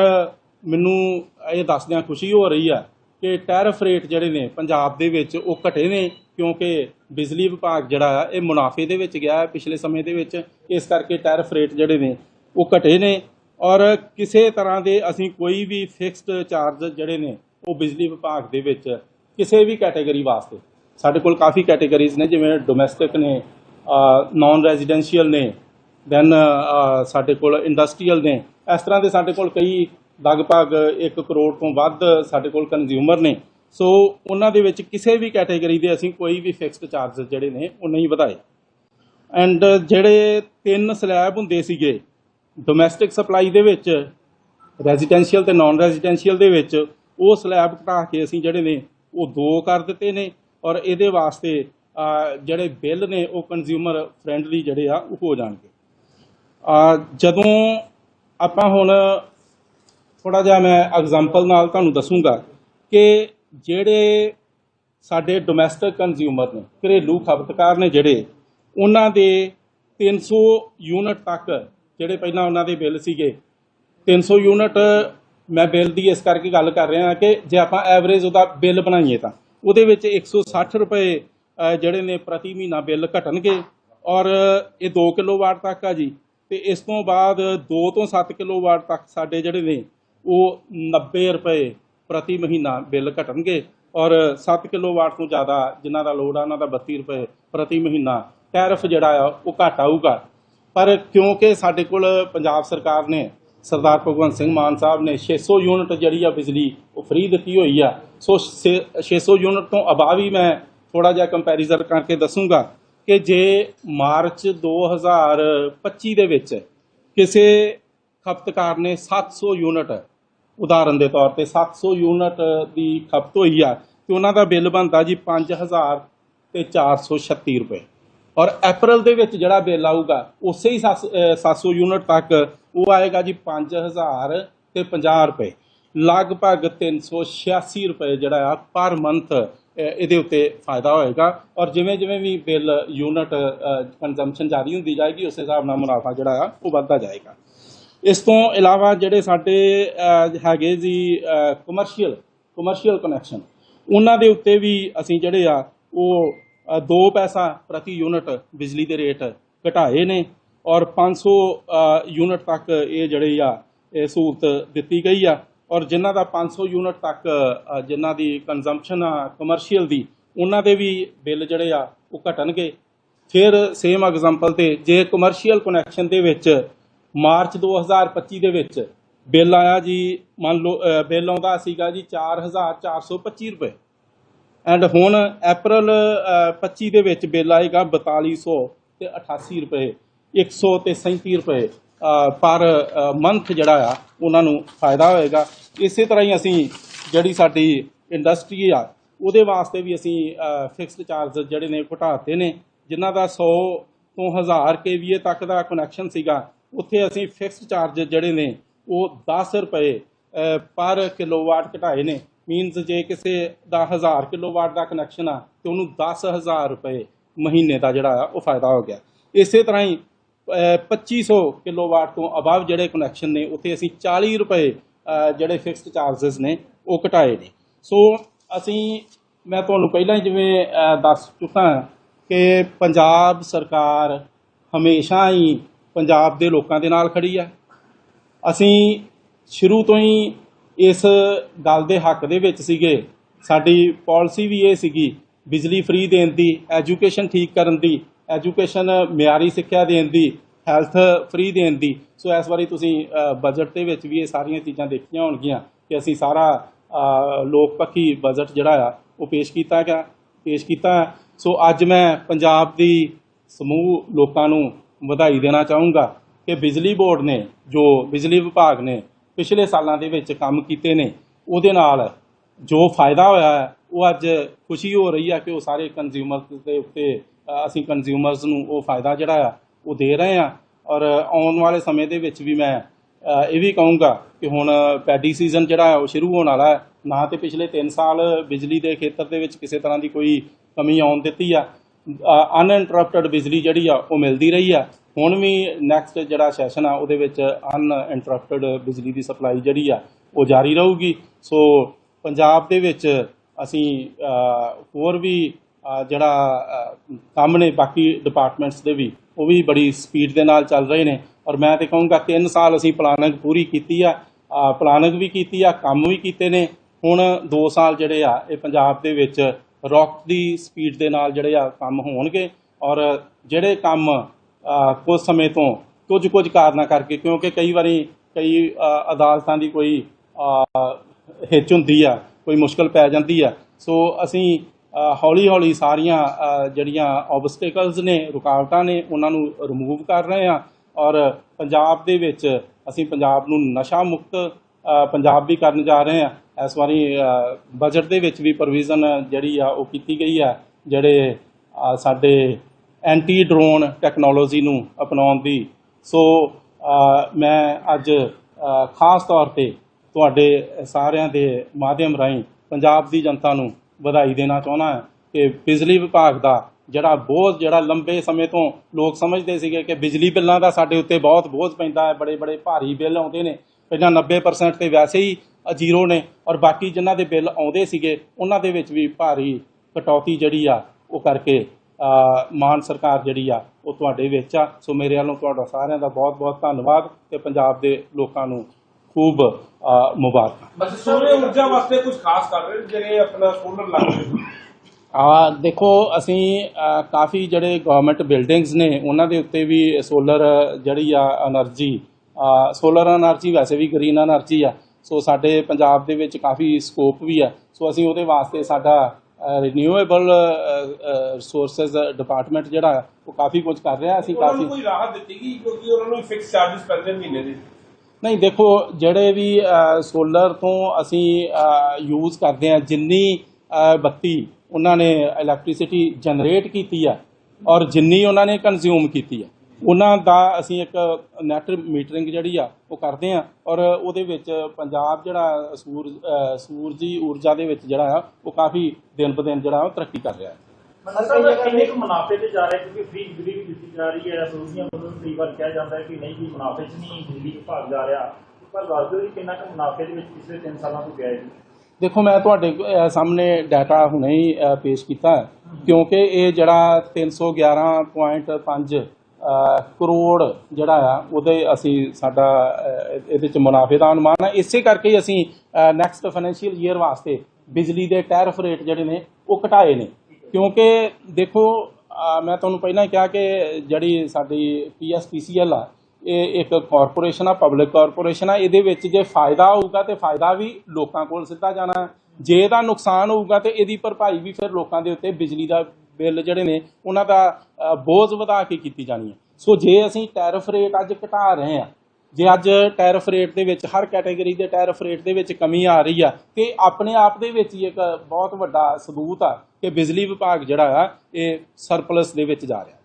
ਮੈਨੂੰ ਇਹ ਦੱਸਦਿਆਂ ਖੁਸ਼ੀ ਹੋ ਰਹੀ ਆ ਕਿ ਟੈਰਿਫ ਰੇਟ ਜਿਹੜੇ ਨੇ ਪੰਜਾਬ ਦੇ ਵਿੱਚ ਉਹ ਘਟੇ ਨੇ, ਕਿਉਂਕਿ ਬਿਜਲੀ ਵਿਭਾਗ ਜਿਹੜਾ ਇਹ ਮੁਨਾਫੇ ਦੇ ਵਿੱਚ ਗਿਆ ਹੈ ਪਿਛਲੇ ਸਮੇਂ ਦੇ ਵਿੱਚ। ਇਸ ਕਰਕੇ ਟੈਰਿਫ ਰੇਟ ਜਿਹੜੇ ਨੇ ਉਹ ਘਟੇ ਨੇ। ਔਰ ਕਿਸੇ ਤਰ੍ਹਾਂ ਦੇ ਅਸੀਂ ਕੋਈ ਵੀ ਫਿਕਸਡ ਚਾਰਜ ਜਿਹੜੇ ਨੇ ਉਹ ਬਿਜਲੀ ਵਿਭਾਗ ਦੇ ਵਿੱਚ ਕਿਸੇ ਵੀ ਕੈਟਾਗਰੀ ਵਾਸਤੇ ਸਾਡੇ ਕੋਲ ਕਾਫੀ ਕੈਟਾਗਰੀਜ਼ ਨੇ, ਜਿਵੇਂ ਡੋਮੈਸਟਿਕ ਨੇ ਨਾਨ ਰੈਜ਼ੀਡੈਂਸ਼ੀਅਲ ਨੇ ਦੈਨ ਸਾਡੇ ਕੋਲ ਇੰਡਸਟਰੀਅਲ ਨੇ। ਇਸ ਤਰ੍ਹਾਂ ਦੇ ਸਾਡੇ ਕੋਲ ਕਈ ਲਗਭਗ 1 ਕਰੋੜ ਤੋਂ ਵੱਧ ਸਾਡੇ ਕੋਲ ਕੰਜ਼ਿਊਮਰ ਨੇ। ਸੋ ਉਹਨਾਂ ਦੇ ਵਿੱਚ ਕਿਸੇ ਵੀ ਕੈਟਾਗਰੀ ਦੇ ਅਸੀਂ ਕੋਈ ਵੀ ਫਿਕਸਡ ਚਾਰजेस ਜਿਹੜੇ ਨੇ, ਉਹ ਨਹੀਂ ਵਧਾਏ। ਐਂਡ ਜਿਹੜੇ ਤਿੰਨ ਸਲੈਬ ਹੁੰਦੇ ਸੀਗੇ ਡੋਮੈਸਟਿਕ ਸਪਲਾਈ ਦੇ ਵਿੱਚ ਰੈਜ਼ੀਡੈਂਸ਼ੀਅਲ ਤੇ ਨਾਨ ਰੈਜ਼ੀਡੈਂਸ਼ੀਅਲ ਦੇ ਵਿੱਚ, ਉਹ ਸਲੈਬ ਘਟਾ ਕੇ ਅਸੀਂ ਜਿਹੜੇ ਨੇ, ਉਹ ਦੋ ਕਰ ਦਿੱਤੇ ਨੇ। ਔਰ ਇਹਦੇ ਵਾਸਤੇ ਜਿਹੜੇ ਬਿੱਲ ਨੇ ਉਹ ਕੰਜ਼ਿਊਮਰ ਫ੍ਰੈਂਡਲੀ ਜਿਹੜੇ ਆ ਉਹ ਹੋ ਜਾਣਗੇ। ਅਹ, ਜਦੋਂ ਆਪਾਂ ਹੁਣ ਥੋੜਾ ਜਿਹਾ ਮੈਂ ਐਗਜ਼ਾਮਪਲ ਨਾਲ ਤੁਹਾਨੂੰ ਦੱਸੂਗਾ ਕਿ ਜਿਹੜੇ ਸਾਡੇ ਡੋਮੈਸਟਿਕ ਕੰਜ਼ਿਊਮਰ ਨੇ ਘਰੇਲੂ ਖਪਤਕਾਰ ਨੇ ਜਿਹੜੇ ਉਹਨਾਂ ਦੇ 300 ਯੂਨਿਟ ਤੱਕ ਜਿਹੜੇ ਪਹਿਲਾਂ ਉਹਨਾਂ ਦੇ ਬਿੱਲ ਸੀਗੇ 300 ਯੂਨਿਟ ਮੈਂ ਬਿੱਲ ਦੀ ਇਸ ਕਰਕੇ ਗੱਲ ਕਰ ਰਿਹਾ ਕਿ ਜੇ ਆਪਾਂ ਐਵਰੇਜ ਉਹਦਾ ਬਿੱਲ ਬਣਾਈਏ ਤਾਂ। ਉਹਦੇ ਵਿੱਚ 160 ਰੁਪਏ ਜਿਹੜੇ ਨੇ ਪ੍ਰਤੀ ਮਹੀਨਾ ਬਿੱਲ ਘਟਣਗੇ। ਔਰ ਇਹ 2 ਕਿਲੋਵਾਟ ਤੱਕ ਆ ਜੀ। ਤੇ ਇਸ ਤੋਂ ਬਾਅਦ 2 ਤੋਂ 7 ਕਿਲੋਵਾਟ ਤੱਕ ਸਾਡੇ ਜਿਹੜੇ ਨੇ, ਉਹ 90 ਰੁਪਏ ਪ੍ਰਤੀ ਮਹੀਨਾ ਬਿੱਲ ਘਟਣਗੇ। ਔਰ 7 ਕਿਲੋਵਾਟ ਤੋਂ ਜ਼ਿਆਦਾ ਜਿਨ੍ਹਾਂ ਦਾ ਲੋਡ ਆ, ਉਹਨਾਂ ਦਾ 32 ਰੁਪਏ ਪ੍ਰਤੀ ਮਹੀਨਾ ਟੈਰਿਫ ਜਿਹੜਾ ਆ, ਉਹ ਘਟ ਆਊਗਾ। ਪਰ ਕਿਉਂਕਿ ਸਾਡੇ ਕੋਲ ਪੰਜਾਬ ਸਰਕਾਰ ਨੇ ਸਰਦਾਰ ਭਗਵੰਤ ਸਿੰਘ ਮਾਨ ਸਾਹਿਬ ਨੇ 600 ਯੂਨਿਟ ਜਿਹੜੀ ਆ ਬਿਜਲੀ, ਉਹ ਫ੍ਰੀ ਦਿੱਤੀ ਹੋਈ ਆ। ਸੋ ਛੇ- 600 ਯੂਨਿਟ ਤੋਂ ਅਬਾਵ ਹੀ ਮੈਂ ਥੋੜਾ ਜਿਹਾ ਕੰਪੈਰੀਜ਼ਨ ਕਰਕੇ ਦੱਸੂਗਾ ਕਿ ਜੇ ਮਾਰਚ 2025 ਦੇ ਵਿੱਚ ਕਿਸੇ ਖਪਤਕਾਰ ਨੇ 700 ਯੂਨਿਟ, ਉਦਾਹਰਨ ਦੇ ਤੌਰ ਤੇ 700 ਯੂਨਿਟ ਦੀ ਖਪਤ ਹੋਈ ਆ, ਤੇ ਉਹਨਾਂ ਦਾ ਬਿੱਲ ਬਣਦਾ ਜੀ 5000 ਤੇ 436 ਰੁਪਏ। ਔਰ ਅਪ੍ਰੈਲ ਦੇ ਵਿੱਚ ਜਿਹੜਾ ਬਿੱਲ ਆਊਗਾ, ਉਸੇ ਹੀ ਸੱਤ- ਅਹ 700 ਯੂਨਿਟ ਤੱਕ ਉਹ ਆਏਗਾ ਜੀ 5000 ਤੇ 50 ਰੁਪਏ। ਲਗਭਗ 386 ਰੁਪਏ ਜਿਹੜਾ ਆ ਪਰ ਮੰਥ ਇਹਦੇ ਉੱਤੇ ਫਾਇਦਾ ਹੋਏਗਾ। ਔਰ ਜਿਵੇਂ ਜਿਵੇਂ ਵੀ ਬਿੱਲ ਯੂਨਿਟ ਕੰਜ਼ੰਪਸ਼ਨ ਜਾਰੀ ਹੁੰਦੀ ਜਾਏਗੀ ਉਸ ਹਿਸਾਬ ਨਾਲ ਮੁਨਾਫਾ ਜਿਹੜਾ ਆ ਉਹ ਵੱਧਦਾ ਜਾਏਗਾ। ਇਸ ਤੋਂ ਇਲਾਵਾ ਜਿਹੜੇ ਸਾਡੇ ਹੈਗੇ ਜੀ ਕਮਰਸ਼ੀਅਲ ਕਮਰਸ਼ੀਅਲ ਕਨੈਕਸ਼ਨ ਉਹਨਾਂ ਦੇ ਉੱਤੇ ਵੀ ਅਸੀਂ ਜਿਹੜੇ ਆ ਉਹ 2 ਪੈਸਾ ਪ੍ਰਤੀ ਯੂਨਿਟ ਬਿਜਲੀ ਦੇ ਰੇਟ ਘਟਾਏ ਨੇ। ਔਰ 500 ਅਹ, ਯੂਨਿਟ ਤੱਕ ਇਹ ਜਿਹੜੇ ਆ ਇਹ ਸਹੂਲਤ ਦਿੱਤੀ ਗਈ ਆ। ਔਰ ਜਿਨ੍ਹਾਂ ਦਾ 500 ਯੂਨਿਟ ਤੱਕ ਅਹ, ਜਿਨ੍ਹਾਂ ਦੀ ਕੰਜ਼ੰਪਸ਼ਨ ਆ ਕਮਰਸ਼ੀਅਲ ਦੀ ਉਹਨਾਂ ਦੇ ਵੀ ਬਿੱਲ ਜਿਹੜੇ ਆ ਉਹ ਘਟਣਗੇ। ਫਿਰ ਸੇਮ ਐਗਜ਼ਾਮਪਲ ਤੇ ਜੇ ਕਮਰਸ਼ੀਅਲ ਕਨੈਕਸ਼ਨ ਦੇ ਵਿੱਚ ਮਾਰਚ 2025 ਦੇ ਵਿੱਚ ਬਿੱਲ ਆਇਆ ਜੀ ਮੰਨ ਲਓ ਬਿੱਲ ਆਉਂਦਾ ਸੀਗਾ ਜੀ 4425 ਰੁਪਏ। ਐਂਡ ਹੁਣ ਅਪ੍ਰੈਲ ਅਹ, 25 ਦੇ ਵਿੱਚ ਬਿੱਲ ਆਏਗਾ 4200 ਤੇ 88 ਰੁਪਏ 100 ਤੇ 37 ਰੁਪਏ। ਪਰ ਮੰਥ ਜਿਹੜਾ ਆ ਉਹਨਾਂ ਨੂੰ ਫਾਇਦਾ ਹੋਏਗਾ। ਇਸੇ ਤਰ੍ਹਾਂ ਹੀ ਅਸੀਂ ਜਿਹੜੀ ਸਾਡੀ ਇੰਡਸਟਰੀ ਆ ਉਹਦੇ ਵਾਸਤੇ ਵੀ ਅਸੀਂ ਫਿਕਸਡ ਚਾਰਜ ਜਿਹੜੇ ਨੇ ਘਟਾਤੇ ਨੇ ਜਿਨ੍ਹਾਂ ਦਾ 100 ਤੋਂ 1000 kVA ਤੱਕ ਦਾ ਕਨੈਕਸ਼ਨ ਸੀਗਾ ਉੱਥੇ ਅਸੀਂ ਫਿਕਸਡ ਚਾਰਜ ਜਿਹੜੇ ਨੇ ਉਹ 10 ਰੁਪਏ ਅਹ, ਪਰ ਕਿਲੋਵਾਟ ਘਟਾਏ ਨੇ। ਮੀਨਸ ਜੇ ਕਿਸੇ ਦਾ 1000 ਕਿਲੋਵਾਟ ਦਾ ਕਨੈਕਸ਼ਨ ਆ ਤੇ ਉਹਨੂੰ 10000 ਰੁਪਏ ਮਹੀਨੇ ਦਾ ਜਿਹੜਾ ਆ ਉਹ ਫਾਇਦਾ ਹੋ ਗਿਆ। ਇਸੇ ਤਰ੍ਹਾਂ ਹੀ 2500 ਕਿਲੋਵਾਟ ਤੋਂ ਅਬਵ ਜਿਹੜੇ ਕਨੈਕਸ਼ਨ ਨੇ, ਉੱਥੇ ਅਸੀਂ 40 ਰੁਪਏ ਜਿਹੜੇ ਫਿਕਸਡ ਚਾਰजेस ਨੇ, ਉਹ ਘਟਾਏ ਨੇ। ਸੋ ਅਸੀਂ, ਮੈਂ ਤੁਹਾਨੂੰ ਪਹਿਲਾਂ ਹੀ ਜਿਵੇਂ ਦੱਸ ਚੁੱਕਾ ਕਿ ਪੰਜਾਬ ਸਰਕਾਰ ਹਮੇਸ਼ਾ ਹੀ ਪੰਜਾਬ ਦੇ ਲੋਕਾਂ ਦੇ ਨਾਲ ਖੜੀ ਹੈ ਅਸੀਂ ਸ਼ੁਰੂ ਤੋਂ ਹੀ ਇਸ ਗੱਲ ਦੇ ਹੱਕ ਦੇ ਵਿੱਚ ਸੀਗੇ। ਸਾਡੀ ਪਾਲਿਸੀ ਵੀ ਇਹ ਸੀਗੀ, ਬਿਜਲੀ ਫ੍ਰੀ ਦੇਣ ਦੀ ਐਜੂਕੇਸ਼ਨ ਠੀਕ ਕਰਨ ਦੀ ਐਜੂਕੇਸ਼ਨ ਮਿਆਰੀ ਸਿੱਖਿਆ ਦੇਣ ਦੀ, ਹੈਲਥ ਫ੍ਰੀ ਦੇਣ ਦੀ ਸੋ ਇਸ ਵਾਰੀ ਤੁਸੀਂ ਬਜਟ ਦੇ ਵਿੱਚ ਵੀ ਇਹ ਸਾਰੀਆਂ ਚੀਜ਼ਾਂ ਦੇਖੀਆਂ ਹੋਣਗੀਆਂ ਕਿ ਅਸੀਂ ਸਾਰਾ ਲੋਕ ਪੱਖੀ ਬਜਟ ਜਿਹੜਾ ਆ, ਉਹ ਪੇਸ਼ ਕੀਤਾ ਗਿਆ ਪੇਸ਼ ਕੀਤਾ ਹੈ। ਸੋ ਅੱਜ ਮੈਂ ਪੰਜਾਬ ਦੀ ਸਮੂਹ ਲੋਕਾਂ ਨੂੰ ਵਧਾਈ ਦੇਣਾ ਚਾਹੂੰਗਾ ਕਿ ਬਿਜਲੀ ਬੋਰਡ ਨੇ, ਜੋ ਬਿਜਲੀ ਵਿਭਾਗ ਨੇ, ਪਿਛਲੇ ਸਾਲਾਂ ਦੇ ਵਿੱਚ ਕੰਮ ਕੀਤੇ ਨੇ, ਉਹਦੇ ਨਾਲ ਜੋ ਫਾਇਦਾ ਹੋਇਆ ਉਹ ਅੱਜ ਖੁਸ਼ੀ ਹੋ ਰਹੀ ਹੈ ਕਿ ਉਹ ਸਾਰੇ ਕੰਜ਼ਿਊਮਰ ਦੇ ਉੱਤੇ ਅਸੀਂ ਕੰਜ਼ਿਊਮਰਸ ਨੂੰ ਉਹ ਫਾਇਦਾ ਜਿਹੜਾ ਆ, ਉਹ ਦੇ ਰਹੇ ਆ ਔਰ ਆਉਣ ਵਾਲੇ ਸਮੇਂ ਦੇ ਵਿੱਚ ਵੀ ਮੈਂ ਇਹ ਵੀ ਕਹੂੰਗਾ ਕਿ ਹੁਣ ਪੈਡੀ ਸੀਜ਼ਨ ਜਿਹੜਾ ਹੈ ਉਹ ਸ਼ੁਰੂ ਹੋਣ ਵਾਲਾ ਹੈ। ਨਾ ਤੇ ਪਿਛਲੇ 3 ਸਾਲ ਬਿਜਲੀ ਦੇ ਖੇਤਰ ਦੇ ਵਿੱਚ ਕਿਸੇ ਤਰ੍ਹਾਂ ਦੀ ਕੋਈ ਕਮੀ ਆਉਣ ਦਿੱਤੀ ਆ। ਅਨਇੰਟਰਪਟਡ ਬਿਜਲੀ ਜਿਹੜੀ ਆ, ਉਹ ਮਿਲਦੀ ਰਹੀ ਆ। ਹੁਣ ਵੀ ਨੈਕਸਟ ਜਿਹੜਾ ਸੈਸ਼ਨ ਆ, ਉਹਦੇ ਵਿੱਚ ਅਨਇੰਟਰਪਟਡ ਬਿਜਲੀ ਦੀ ਸਪਲਾਈ ਜਿਹੜੀ ਆ, ਉਹ ਜਾਰੀ ਰਹੂਗੀ। ਸੋ ਪੰਜਾਬ ਦੇ ਵਿੱਚ ਅਸੀਂ ਹੋਰ ਵੀ ਜਿਹੜਾ ਕੰਮ ਨੇ ਬਾਕੀ ਡਿਪਾਰਟਮੈਂਟਸ ਦੇ ਵੀ, ਉਹ ਵੀ ਬੜੀ ਸਪੀਡ ਦੇ ਨਾਲ ਚੱਲ ਰਹੇ ਨੇ। ਔਰ ਮੈਂ ਤੇ ਕਹੂੰਗਾ 3 ਸਾਲ ਅਸੀਂ ਪਲਾਨਿੰਗ ਪੂਰੀ ਕੀਤੀ ਆ। ਪਲਾਨਿੰਗ ਵੀ ਕੀਤੀ ਆ, ਕੰਮ ਵੀ ਕੀਤੇ ਨੇ। ਹੁਣ 2 ਸਾਲ ਜਿਹੜੇ ਆ, ਇਹ ਪੰਜਾਬ ਦੇ ਵਿੱਚ ਰੌਕ ਦੀ ਸਪੀਡ ਦੇ ਨਾਲ ਜਿਹੜੇ ਆ ਕੰਮ ਹੋਣਗੇ। ਔਰ ਜਿਹੜੇ ਕੰਮ ਕੁਝ ਸਮੇਂ ਤੋਂ ਕੁਝ ਕੁਝ ਕਾਰਨਾਂ ਕਰਕੇ, ਕਿਉਂਕਿ ਕਈ ਵਾਰੀ ਕਈ ਅਦਾਲਤਾਂ ਦੀ ਕੋਈ ਹਿੱਚ ਹੁੰਦੀ ਆ, ਕੋਈ ਮੁਸ਼ਕਲ ਪੈ ਜਾਂਦੀ ਆ। ਸੋ ਅਸੀਂ ਹੌਲੀ ਹੌਲੀ ਸਾਰੀਆਂ ਜਿਹੜੀਆਂ ਆਬਸਟੈਕਲਸ ਨੇ, ਰੁਕਾਵਟਾਂ ਨੇ, ਉਹਨਾਂ ਨੂੰ ਰਿਮੂਵ ਕਰ ਰਹੇ ਆ ਔਰ ਪੰਜਾਬ ਦੇ ਵਿੱਚ ਅਸੀਂ ਪੰਜਾਬ ਨੂੰ ਨਸ਼ਾ ਮੁਕਤ ਪੰਜਾਬ ਵੀ ਕਰਨ ਜਾ ਰਹੇ ਆ ਇਸ ਵਾਰੀ ਬਜਟ ਦੇ ਵਿੱਚ ਵੀ ਪ੍ਰੋਵੀਜ਼ਨ ਜਿਹੜੀ ਆ, ਉਹ ਕੀਤੀ ਗਈ ਆ, ਜਿਹੜੇ ਸਾਡੇ ਐਂਟੀ ਡਰੋਨ ਟੈਕਨੋਲੋਜੀ ਨੂੰ ਅਪਣਾਉਣ ਦੀ। ਸੋ ਮੈਂ ਅੱਜ ਖਾਸ ਤੌਰ ਤੇ ਤੁਹਾਡੇ ਸਾਰਿਆਂ ਦੇ ਮਾਧਿਅਮ ਰਾਹੀਂ ਪੰਜਾਬ ਦੀ ਜਨਤਾ ਨੂੰ ਵਧਾਈ ਦੇਣਾ ਚਾਹੁੰਦਾ ਹਾਂ ਕਿ ਬਿਜਲੀ ਵਿਭਾਗ ਦਾ ਜਿਹੜਾ ਬੋਝ ਜਿਹੜਾ ਲੰਬੇ ਸਮੇਂ ਤੋਂ ਲੋਕ ਸਮਝਦੇ ਸੀਗੇ ਕਿ ਬਿਜਲੀ ਬਿੱਲਾਂ ਦਾ ਸਾਡੇ ਉੱਤੇ ਬਹੁਤ ਬੋਝ ਪੈਂਦਾ ਹੈ ਬੜੇ ਬੜੇ ਭਾਰੀ ਬਿੱਲ ਆਉਂਦੇ ਨੇ। ਪਹਿਲਾਂ 90% ਤੇ ਵੈਸੇ ਹੀ ਜ਼ੀਰੋ ਨੇ ਔਰ ਬਾਕੀ ਜਿਨ੍ਹਾਂ ਦੇ ਬਿੱਲ ਆਉਂਦੇ ਸੀਗੇ ਉਹਨਾਂ ਦੇ ਵਿੱਚ ਵੀ ਭਾਰੀ ਕਟੌਤੀ ਜਿਹੜੀ ਆ ਉਹ ਕਰਕੇ ਅ, ਮਾਨ ਸਰਕਾਰ ਜਿਹੜੀ ਆ ਉਹ ਤੁਹਾਡੇ ਵਿੱਚ ਆ। ਸੋ ਮੇਰੇ ਵੱਲੋਂ ਤੁਹਾਡਾ ਸਾਰਿਆਂ ਦਾ ਬਹੁਤ ਬਹੁਤ ਧੰਨਵਾਦ ਤੇ ਪੰਜਾਬ ਦੇ ਲੋਕਾਂ ਨੂੰ ਖੂਬ ਮੁਬਾਰਕ। ਅਸੀਂ ਸੋਨੇ ਊਰਜਾ ਵਾਸਤੇ ਕੁਝ ਖਾਸ ਕਰ ਰਹੇ ਜਿਹੜੇ ਆਪਣਾ ਸੋਲਰ ਲੱਗ ਰਹੇ ਆ ਦੇਖੋ ਅਸੀਂ ਕਾਫੀ ਜਿਹੜੇ ਗਵਰਨਮੈਂਟ ਬਿਲਡਿੰਗਸ ਨੇ ਉਹਨਾਂ ਦੇ ਉੱਤੇ ਵੀ ਸੋਲਰ ਜਿਹੜੀ ਆ એનર્ਜੀ ਸੋਲਰ એનર્ਜੀ ਵੈਸੇ ਵੀ ਗ੍ਰੀਨ એનર્ਜੀ ਆ। ਸੋ ਸਾਡੇ ਪੰਜਾਬ ਦੇ ਵਿੱਚ ਕਾਫੀ ਸਕੋਪ ਵੀ ਆ। ਸੋ ਅਸੀਂ ਉਹਦੇ ਵਾਸਤੇ ਸਾਡਾ ਰੀਨਿਊਏਬਲ ਰਿਸੋਰਸਸ ਡਿਪਾਰਟਮੈਂਟ ਜਿਹੜਾ ਉਹ ਕਾਫੀ ਕੁਝ ਕਰ ਰਿਹਾ। ਅਸੀਂ ਕਾਫੀ ਕੋਈ ਰਾਹਤ ਦਿੱਤੀ ਗਈ ਕਿਉਂਕਿ ਉਹਨਾਂ ਨੂੰ ਫਿਕਸ ਚਾਰजेस ਪੈਂਦੇ ਮਹੀਨੇ ਦੇ। ਨਹੀਂ, ਦੇਖੋ, ਜਿਹੜੇ ਵੀ ਸੋਲਰ ਤੋਂ ਅਸੀਂ ਯੂਜ਼ ਕਰਦੇ ਆ ਜਿੰਨੀ ਬੱਤੀ ਉਹਨਾਂ ਨੇ ਇਲੈਕਟ੍ਰਿਸਿਟੀ ਜਨਰੇਟ ਕੀਤੀ ਆ ਔਰ ਜਿੰਨੀ ਉਹਨਾਂ ਨੇ ਕੰਜ਼ਿਊਮ ਕੀਤੀ ਆ, ਉਹਨਾਂ ਦਾ ਅਸੀਂ ਇੱਕ ਨੈਟ ਮੀਟਰਿੰਗ ਜਿਹੜੀ ਆ, ਉਹ ਕਰਦੇ ਆ ਔਰ ਉਹਦੇ ਵਿੱਚ ਪੰਜਾਬ ਜਿਹੜਾ ਸੂਰਜ ਸੂਰਜੀ ਊਰਜਾ ਦੇ ਵਿੱਚ ਜਿਹੜਾ ਆ, ਉਹ ਕਾਫੀ ਦਿਨ ਬ ਦਿਨ ਜਿਹੜਾ ਉਹ ਤਰੱਕੀ ਕਰ ਰਿਹਾ ਹੈ। ਮਤਲਬ ਕਈ ਕਿੰਨੇ ਕੁ ਮੁਨਾਫੇ ਤੇ ਜਾ ਰਿਹਾ ਕਿਉਂਕਿ ਫ੍ਰੀ ਬਿਜਲੀ ਵੀ ਦਿੱਤੀ ਜਾ ਰਹੀ ਹੈ ਸੋਚੀਆਂ ਵੱਲੋਂ ਕਈ ਵਾਰ ਕਿਹਾ ਜਾਂਦਾ ਹੈ ਕਿ ਨਹੀਂ ਜੀ ਮੁਨਾਫੇ 'ਚ ਨਹੀਂ ਬਿਜਲੀ ਵਿਭਾਗ ਜਾ ਰਿਹਾ। ਪਰ ਦੱਸ ਦਿਓ ਜੀ ਕਿੰਨਾ ਕੁ ਮੁਨਾਫੇ ਦੇ ਵਿੱਚ ਪਿਛਲੇ 3 ਸਾਲਾਂ ਤੋਂ ਗਿਆ ਹੈ ਜੀ। ਦੇਖੋ ਮੈਂ ਤੁਹਾਡੇ ਸਾਹਮਣੇ ਡਾਟਾ ਹੁਣੇ ਹੀ ਪੇਸ਼ ਕੀਤਾ ਕਿਉਂਕਿ ਇਹ ਜਿਹੜਾ 311.5 ਅਹ, ਕਰੋੜ ਜਿਹੜਾ ਆ ਉਹਦੇ ਅਸੀਂ ਸਾਡਾ ਇਹਦੇ ਚ ਮੁਨਾਫੇ ਦਾ ਅਨੁਮਾਨ ਹੈ। ਇਸੇ ਕਰਕੇ ਹੀ ਅਸੀਂ ਨੈਕਸਟ ਫਾਈਨੈਂਸ਼ੀਅਲ ਈਅਰ ਵਾਸਤੇ ਬਿਜਲੀ ਦੇ ਟੈਰਿਫ ਰੇਟ ਜਿਹੜੇ ਨੇ ਉਹ ਘਟਾਏ ਨੇ। ਕਿਉਂਕਿ ਦੇਖੋ ਮੈਂ ਤੁਹਾਨੂੰ ਪਹਿਲਾਂ ਕਿਹਾ ਕਿ ਜਿਹੜੀ ਸਾਡੀ ਪੀਐਸਪੀਸੀਐਲ ਆ, ਇਹ ਇੱਕ ਕਾਰਪੋਰੇਸ਼ਨ ਆ ਪਬਲਿਕ ਕਾਰਪੋਰੇਸ਼ਨ ਆ, ਇਹਦੇ ਵਿੱਚ ਜੇ ਫਾਇਦਾ ਹੋਊਗਾ ਤੇ ਫਾਇਦਾ ਵੀ ਲੋਕਾਂ ਕੋਲ ਸਿੱਧਾ ਜਾਣਾ ਜੇ ਇਹਦਾ ਨੁਕਸਾਨ ਹੋਊਗਾ ਤੇ ਇਹਦੀ ਭਰਪਾਈ ਵੀ ਫਿਰ ਲੋਕਾਂ ਦੇ ਉੱਤੇ ਬਿਜਲੀ ਦਾ ਬਿੱਲ ਜਿਹੜੇ ਨੇ, ਉਹਨਾਂ ਦਾ ਬੋਝ ਵਧਾ ਕੇ ਕੀਤੀ ਜਾਣੀ ਹੈ। ਸੋ ਜੇ ਅਸੀਂ ਟੈਰਿਫ ਰੇਟ ਅੱਜ ਘਟਾ ਰਹੇ ਹਾਂ, ਜੇ ਅੱਜ ਟੈਰਿਫ ਰੇਟ ਦੇ ਵਿੱਚ ਹਰ ਕੈਟਾਗਰੀ ਦੇ ਟੈਰਿਫ ਰੇਟ ਦੇ ਵਿੱਚ ਕਮੀ ਆ ਰਹੀ ਆ, ਤੇ ਆਪਣੇ ਆਪ ਦੇ ਵਿੱਚ ਹੀ ਇੱਕ ਬਹੁਤ ਵੱਡਾ ਸਬੂਤ ਆ ਕਿ ਬਿਜਲੀ ਵਿਭਾਗ ਜਿਹੜਾ ਆ ਇਹ ਸਰਪਲਸ ਦੇ ਵਿੱਚ ਜਾ ਰਿਹਾ।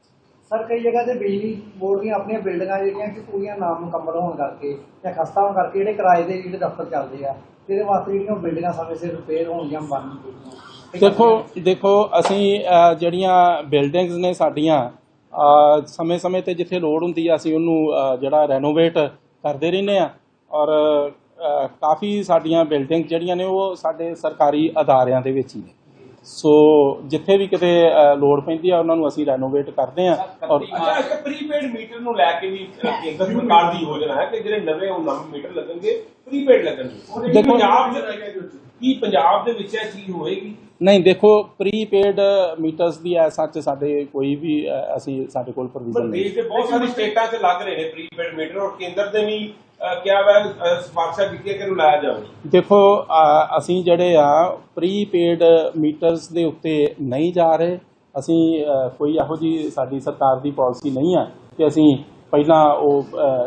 ਸਰ ਕਈ ਜਗ੍ਹਾ ਤੇ ਬਿਜਲੀ ਬੋਰਡ ਦੀਆਂ ਆਪਣੀਆਂ ਬਿਲਡਿੰਗਾਂ ਜਿਹੜੀਆਂ ਕਿ ਪੂਰੀਆਂ ਨਾਮ ਮੁਕੰਮਲ ਹੋਣ ਕਰਕੇ ਜਾਂ ਖਸਤਾ ਹੋਣ ਕਰਕੇ ਜਿਹੜੇ ਕਿਰਾਏ ਦੇ ਜਿਹੜੇ ਦਫ਼ਤਰ ਚੱਲਦੇ ਆ ਇਹਦੇ ਵਾਸਤੇ ਜਿਹੜੀਆਂ ਬਿਲਡਿੰਗਾਂ ਸਮੇਂ ਸਿਰ ਰਿਪੇਅਰ ਹੋਣਗੀਆਂ ਚਾਹੀਦੀਆਂ ਦੇਖੋ ਦੇਖੋ ਅਸੀਂ ਜਿਹੜੀਆਂ ਬਿਲਡਿੰਗਸ ਨੇ ਸਾਡੀਆਂ ਸਮੇਂ-ਸਮੇਂ ਤੇ ਜਿੱਥੇ ਲੋੜ ਹੁੰਦੀ ਆ ਅਸੀਂ ਉਹਨੂੰ ਜਿਹੜਾ ਰੈਨੋਵੇਟ ਕਰਦੇ ਰਹਿੰਦੇ ਆ। ਔਰ ਕਾਫੀ ਸਾਡੀਆਂ ਬਿਲਡਿੰਗ ਜਿਹੜੀਆਂ ਨੇ ਉਹ ਸਾਡੇ ਸਰਕਾਰੀ ਅਦਾਰਿਆਂ ਦੇ ਵਿੱਚ ਹੀ ਨੇ। ਸੋ ਜਿੱਥੇ ਵੀ ਕਿਤੇ ਲੋੜ ਪੈਂਦੀ ਆ ਉਹਨਾਂ ਨੂੰ ਅਸੀਂ ਰੈਨੋਵੇਟ ਕਰਦੇ ਆ ਔਰ ਅੱਛਾ ਇੱਕ ਪ੍ਰੀਪੇਡ ਮੀਟਰ ਨੂੰ ਲੈ ਕੇ ਵੀ ਕੇਂਦਰ ਸਰਕਾਰ ਦੀ ਯੋਜਨਾ ਹੈ ਕਿ ਜਿਹੜੇ ਨਵੇਂ ਉਹ ਨਵੇਂ ਮੀਟਰ ਲੱਗਣਗੇ ਪ੍ਰੀਪੇਡ ਲੱਗਣਗੇ। ਦੇਖੋ- ਪੰਜਾਬ ਦੇ ਕੀ ਪੰਜਾਬ ਦੇ ਵਿੱਚ ਇਹ ਚੀਜ਼ ਹੋਏਗੀ? ਨਹੀਂ ਦੇਖੋ ਪ੍ਰੀਪੇਡ ਮੀਟਰਸ ਦੀ ਐ ਸੱਚ ਸਾਡੇ ਕੋਈ ਵੀ ਅਸੀਂ ਸਾਡੇ ਕੋਲ ਪਰ ਪ੍ਰੋਵੀਜ਼ਨ ਨਹੀਂ ਦੇਸ਼ ਦੇ ਬਹੁਤ ਸਾਰੀ ਸਟੇਟਾਂ 'ਚ ਲੱਗ ਰਹੇ ਨੇ ਪ੍ਰੀਪੇਡ ਮੀਟਰ ਔਰ ਕੇਂਦਰ ਦੇ ਵੀ ਕਿਹਾ ਵਾ ਅ, ਸਿਫਾਰਸ਼ਾਂ ਕੀਤੀਆਂ ਕਿ ਇਹਨੂੰ ਲਾਇਆ ਜਾਵੇ? ਦੇਖੋ ਅਸੀਂ ਜਿਹੜੇ ਆ ਪ੍ਰੀਪੇਡ ਮੀਟਰਸ ਦੇ ਉੱਤੇ ਨਹੀਂ ਜਾ ਰਹੇ। ਅਸੀਂ ਕੋਈ ਇਹੋ ਜੀ ਸਾਡੀ ਸਰਕਾਰ ਦੀ ਪਾਲਿਸੀ ਨਹੀਂ ਆ ਕਿ ਅਸੀਂ ਪਹਿਲਾਂ ਉਹ